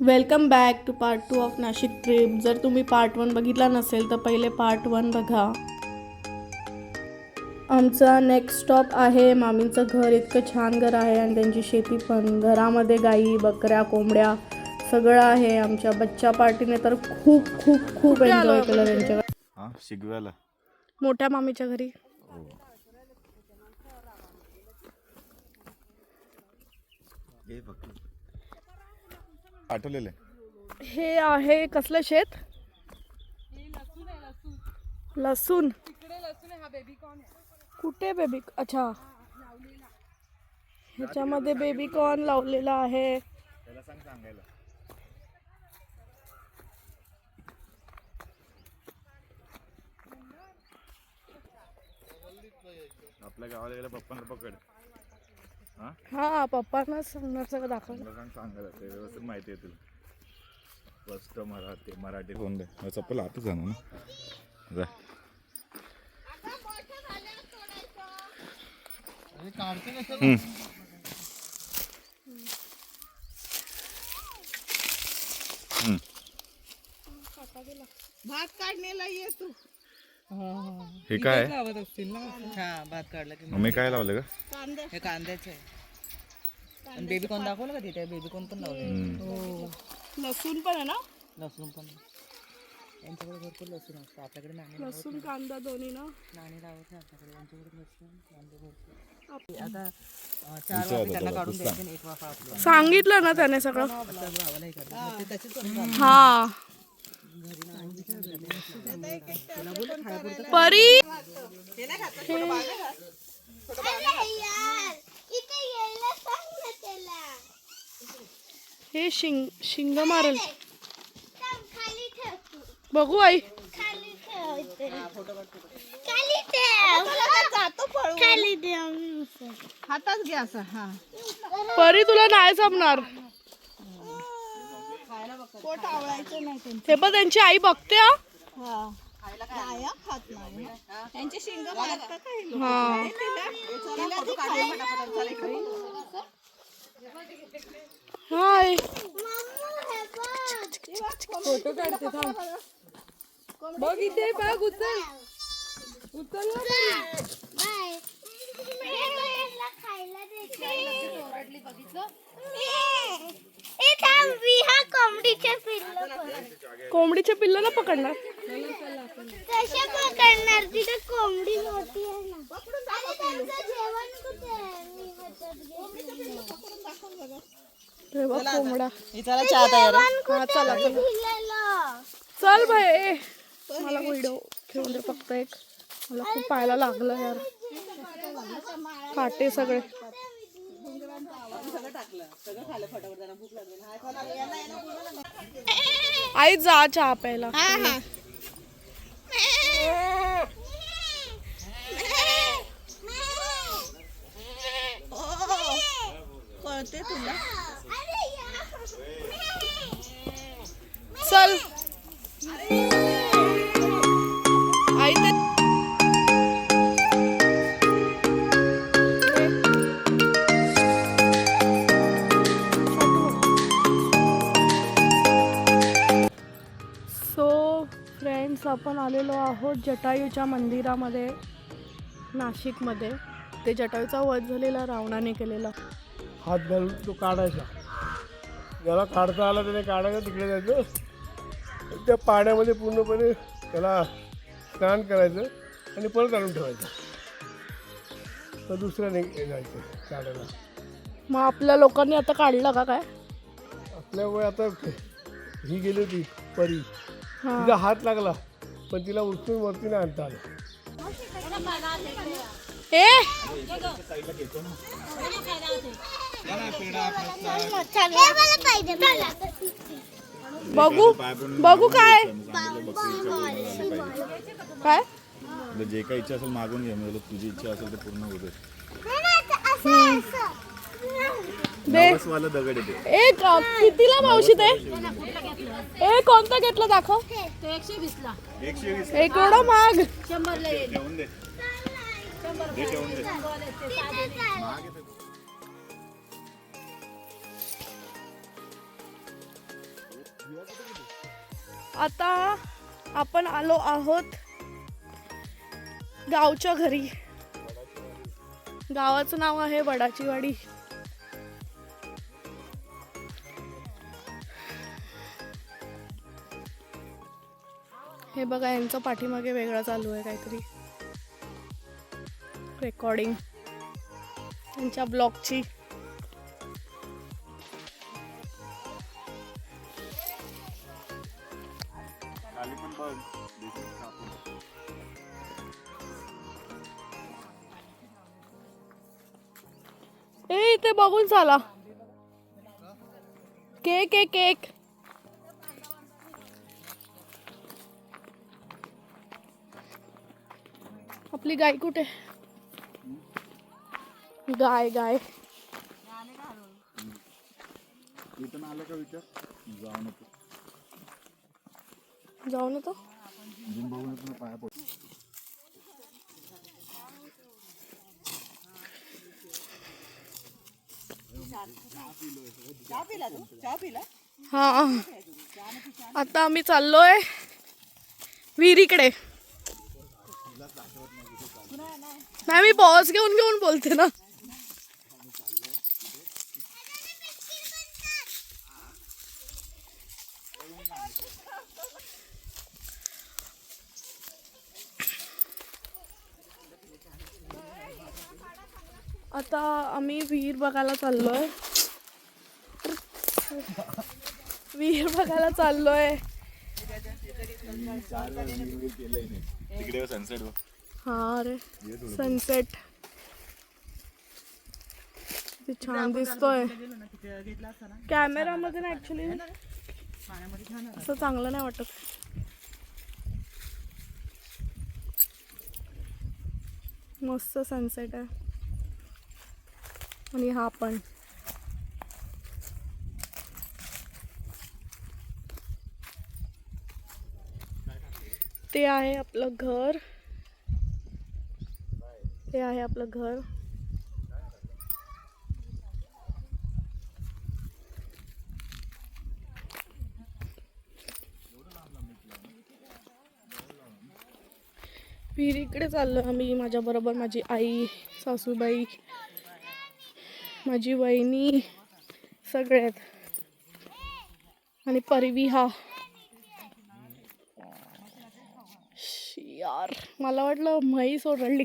Welcome back to part two of Nashik trip. जर तुम्ही part one बघितला नसेल तर पहिले पार्ट वन बघा. आमचा नेक्स्ट स्टॉप आहे. मामींचं घर इतकं छान घर आहे आणि त्यांची शेती पण. घरामध्ये गाई बकऱ्या कोंबड्या सगळं आहे. आमच्या बच्चा पार्टीने तर खूप खूप खूप एन्जॉय केलं त्यांच्या हा मोठ्या मामीच्या घरी. हे. फक्त आठवलेलं हे आहे कसलं शेत? लसूण कुठे बेबी अच्छा. ह्याच्यामध्ये बेबी कॉर्न लावलेला आहे. त्याला सांग सांगायला. आपल्या गावाला गेल्या पप्पांना पकड. हा हा पप्पांनाच सांगणार सगळं दाखवलं सांगायला ते व्यवस्थित माहिती आहे तुला स्पष्ट मराठी मराठी फोन दे चप्पल आतच जाणार ना. जा. हम्म. हम्म. भात काढण्याला ये तू. हे काय? आहे? लावत असतील ना? हा भात काढला की मम्मी काय लावलं का कांदा. हे कांद्याचे. आहे आणि बेबी कॉर्न दाखवलं का तिथे? बेबी कॉर्न पण लावलं. हम्म. लसूण पण आहे ना? लसूण पण. यांच्याकडे भरपूर लसूण असतं. आपल्याकडे नाणे लसूण कांदा दोन्ही ना? नाणे लावत नाही आपल्याकडे. यांच्याकडे लसूण कांदे भरपूर. आता अं, चार वाफे त्यांना काढून द्यायचे आणि एक वाफा आपल्याला सांगितलं ना त्याने सगळं. भावाला हे. करतात. मग ते तसेच हा. परी! हे शिंग शिंग मारल. बघू आई. हातात घ्या असं हा. परी तुला नाही जमणार. पोट आवळायचं नाही हे पण त्यांची आई बघते हा. नाही हा, खात नाही. त्यांचे शिंग मारतात काही हा हाय. फोटो काढते थांब. बघ इथे बघ उचल. उचल ना पिल्ल कोंबडीच्या पिल्लाला पकडणार? कशा पकडणार? तिथे कोंबडी मोठी आहे ना. हे कोंबडा. चला चहा तयार. हा चला चला. भाई मला व्हिडिओ घेऊन दे फक्त एक. मला खूप पाहायला लागलं यार. फाटे सगळे. आई जा चहा प्यायला. कळते तुला. चल. आई ते फ्रेंड्स आपण आलेलो आहोत जटायूच्या मंदिरामध्ये नाशिकमध्ये. ते जटायूचा वध झालेला रावणाने केलेला. हात घालून तो काढायचा. ज्याला काढता आला त्याने काढायचं तिकडे जायचं. त्या पाण्यामध्ये पूर्णपणे त्याला स्नान करायचं आणि परत आणून ठेवायचं. तर दुसऱ्याने जायचं काढायला. मग आपल्या लोकांनी आता काढलं का काय? आपल्या वय आता ही गेली होती परी. तिचा हात लागला. पण तिला उचलून वरती नाही आणता आलं. बघू बघू काय काय तुला जे काही इच्छा असेल मागून घे म्हणजे तुझी इच्छा असेल ते पूर्ण होते नाही, नाही, असं, असं. दे दगड एक कितीला मावशी ते? ए कोणता घेतला दाखव. एकशे वीस एक एवढा महाग. ते. आता आपण आलो आहोत गावच्या घरी. गावाचं नाव आहे वडाची हे बघा यांचं पाठीमागे वेगळं चालू आहे काहीतरी. रेकॉर्डिंग त्यांच्या ब्लॉगची. ए इथे बघून चाला. केक आहे केक. आपली गाय कुठे गाय गाय। इथं आलं का विचार जाऊन येतो जाऊन येतो अजून बघून येतो ना पाया पडतो चहा पिला तू। चहा पिला हा आता आम्ही चाललोय विहिरीकडे. नाही मी पॉज घेऊन घेऊन बोलते ना. आता आम्ही विहीर बघायला चाललोय. विहीर बघायला चाललोय. तिकडे सनसेट हा रे सनसेट ते छान दिसतोय. कॅमेरामध्ये ना ऍक्च्युली असं चांगलं नाही वाटत. मस्त सनसेट आहे. आणि हा पण. ते आहे आपलं घर. ते आहे आपलं घर. विहिरीकडे चाललो आम्ही माझ्या बरोबर माझी आई सासूबाई माझी वहिनी सगळ्यात. आणि परवी हा. यार मला वाटलं म्हैस ओरडली.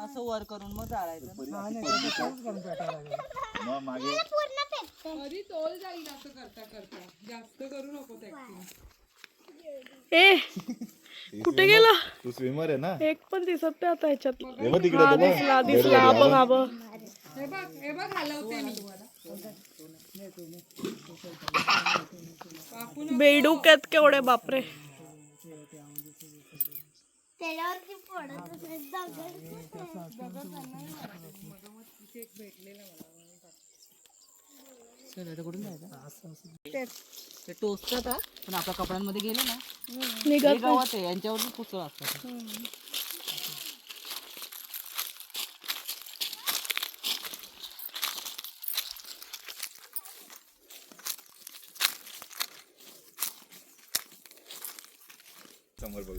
असं वर करून मग जाळायचं. मग मागे पूर्ण फेकते. ए कुठे गेला? तू स्विमर आहे ना? एक पण दिसत नाही आता ह्याच्यात. हे बघ तिकडे हा तो बघ. दिसला दिसला हा बघ हा बघ बेडूक आहेत केवढे बापरे. त्याच्यावरती पडत कुठून जायचं? ते टोचतात हा. पण आपल्या कपड्यांमध्ये गेले ना हे. गवत आहे यांच्यावरती पुसळ असतात समोर बघ.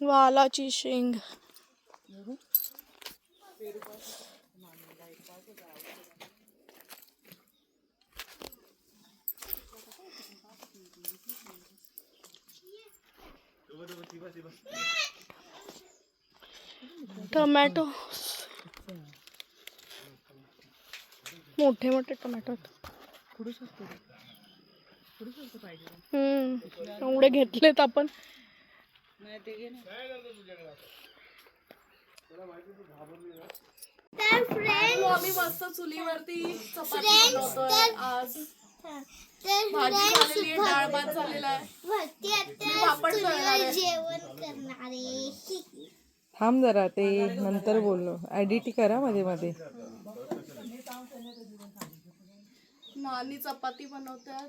वालाची शेंग. टोमॅटो. मोठे मोठे टोमॅटो हम्म. एवढे घेतलेत आपण. तर फ्रेंड आम्ही मस्त चुलीवरती चपाती बनवतोय आज. भाजी friends, झालेली आहे डाळ भात झालेला आहे. भरती मी आता पापड चुलीवर तळणार आहे. जेवण करणार आहे. थांब जरा ते नंतर बोललो. एडिट करा मध्ये मध्ये. नानी चपाती बनवतात.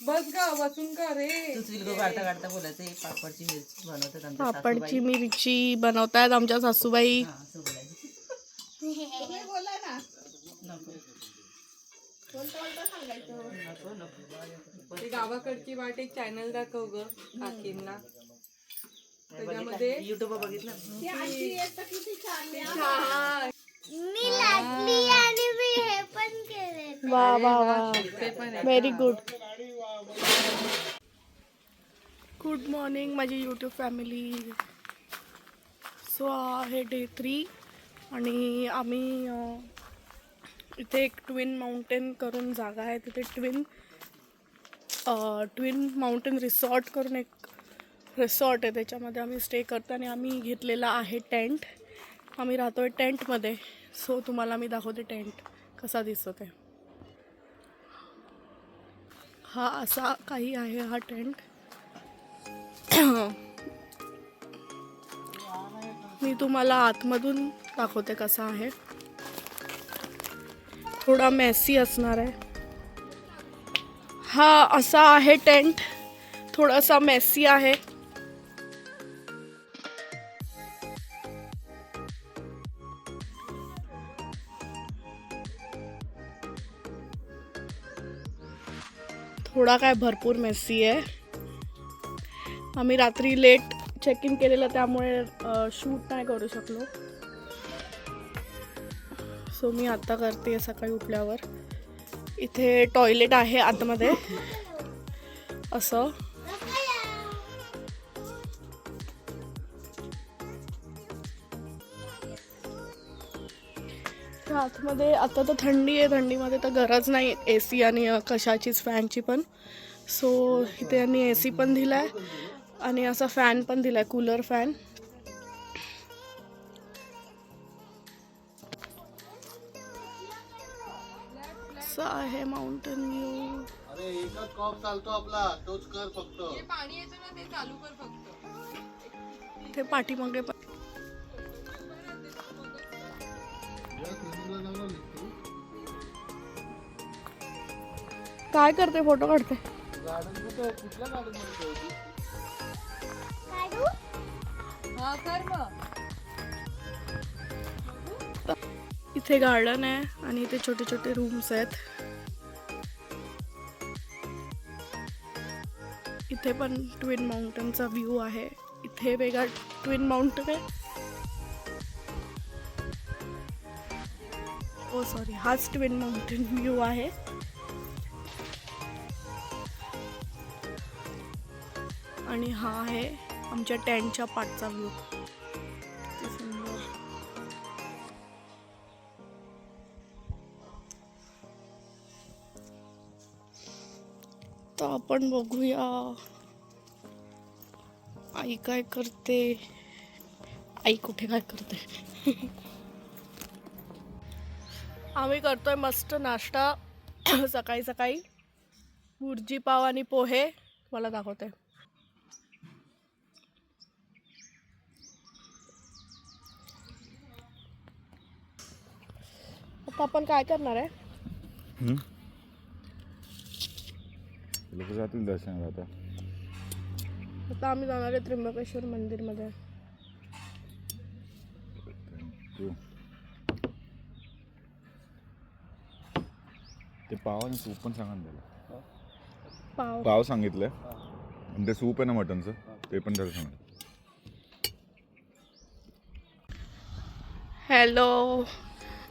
बस का रे. तूच विलगो काढता काढता बोलायचं हे पापडची मिरची बनवतात आमच्या पापडची मिरची बनवतायत आमच्या सासूबाई. हा, असं बोलायचं ते गावाकडची वाट एक चॅनल दाखव ग काकींना. त्याच्यामध्ये युट्यूब बघितलं. मी लाटली आणि मी हे पण केले. वा वा वा. व्हेरी गुड गुड मॉर्निंग माझी यूट्यूब फॅमिली सो आहे डे थ्री आणि आम्ही इथे एक ट्विन माउंटेन करून जागा आहे. तिथे ट्विन ट्विन माउंटेन रिसॉर्ट करून एक रिसॉर्ट आहे. त्याच्यामध्ये आम्ही स्टे करतो आणि आम्ही घेतलेला आहे टेंट आम्ही राहतो आहे टेंटमध्ये सो तुम्हाला मी दाखवते टेंट कसा दिसत आहे. हा असा काही आहे हा टेंट मी तुम्हाला आतमधून दाखवते कसा आहे. थोडा मेसी असणार आहे. हा असा आहे टेंट थोडासा मेसी आहे. थोडा काय भरपूर मेसी आहे. आम्ही रात्री लेट चेक इन केलेलं त्यामुळे शूट नाही करू शकलो. सो मी आता करते सकाळी उठल्यावर. इथे टॉयलेट आहे आतमध्ये. असं. आतमध्ये आता तर थंडी आहे थंडीमध्ये तर गरज नाही ए सी आणि कशाचीच फॅनची पण. सो इथे यांनी ए सी पण दिला आहे आणि असा फॅन पण दिला आहे कूलर फॅन असं आहे माउंटन व्ह्यू अरे एकच कॉप चालतो आपला तोच कर फक्त. ते पाठीमागे पण काय करते? फोटो काढते. काढू इथे गार्डन आहे आणि इथे छोटे छोटे रूम्स आहेत. इथे पण ट्विन माउंटनचा व्ह्यू आहे. इथे वेगळा ट्विन माउंटन आहे. Oh, ओ सॉरी हाच ट्विन माउंटेन व्ह्यू आहे. आणि हा आहे आमच्या टेंटच्या पाठचा व्ह्यू आता आपण बघूया. आई काय करते? आई कुठे काय करते? आम्ही करतोय मस्त नाश्ता. सकाळी सकाळी. भुर्जी पाव आणि पोहे. मला दाखवते. आता आपण काय करणार आहे? लोक जातील दर्शनाला आता. आता आम्ही जाणार आहे त्र्यंबकेश्वर मंदिरमध्ये. तू ते पाव आणि सूप पण सांगा ना त्याला. पाव. पाव सांगितलंय. आणि ते सूप आहे ना मटनचं ते पण त्याला सांगा. हॅलो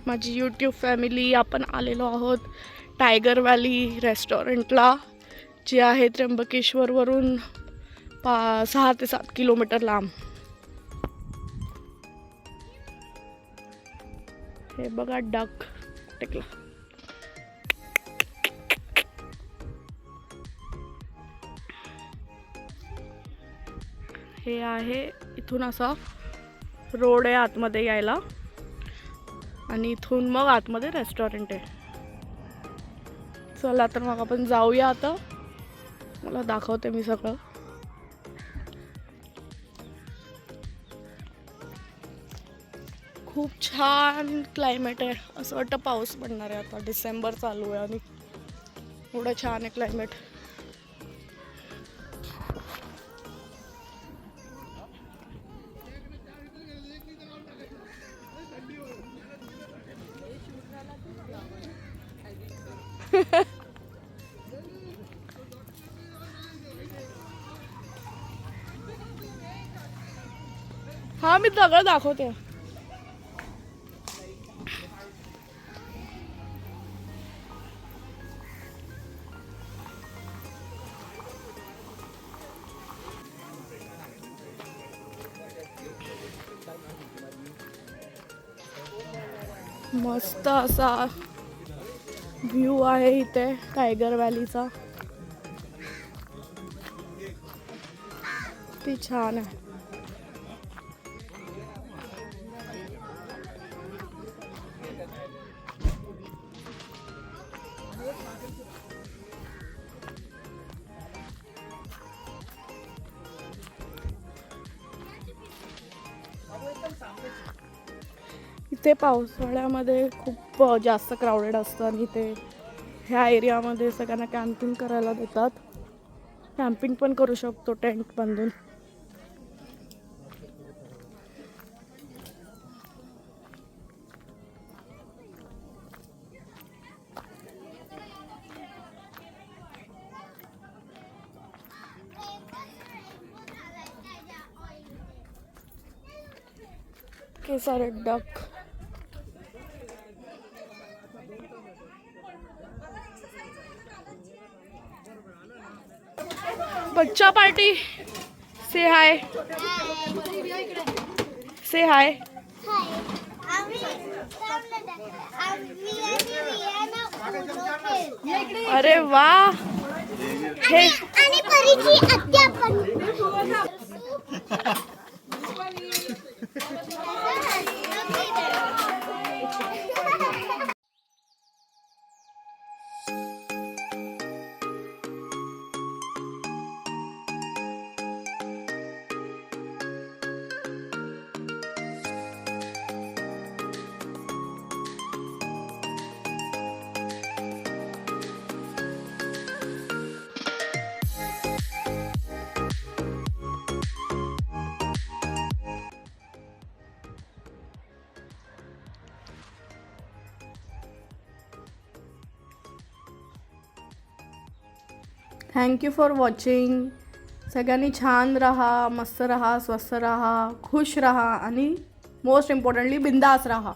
माझी यूट्यूब फॅमिली आपण आलेलो आहोत टायगर व्हॅली रेस्टॉरंटला जे आहे त्र्यंबकेश्वरवरून पा सहा ते सात किलोमीटर लांब. हे बघा डक टेकला हे आहे इथून असा रोड आहे आतमध्ये यायला. आणि इथून मग आतमध्ये रेस्टॉरंट आहे. चला तर मग आपण जाऊया आता. मला दाखवते मी सगळं. खूप छान क्लायमेट आहे. असं वाटतं पाऊस पडणार आहे आता. डिसेंबर चालू आहे आणि एवढं छान आहे क्लायमेट मी सगळं दाखवते. मस्त असा व्ह्यू आहे इथे टायगर व्हॅलीचा ती छान आहे. इथे पावसाळ्यामध्ये खूप जास्त क्राऊडेड असतं आणि इथे ह्या एरियामध्ये सगळ्यांना कॅम्पिंग करायला देतात. कॅम्पिंग पण करू शकतो टेंट बांधून. केसार डक बच्चा party. Say hi say hi. अरे वा हे थँक्यू फॉर वॉचिंग सगळ्यांनी छान राहा मस्त राहा स्वस्त राहा खुश राहा आणि मोस्ट इम्पॉर्टंटली बिंदास राहा.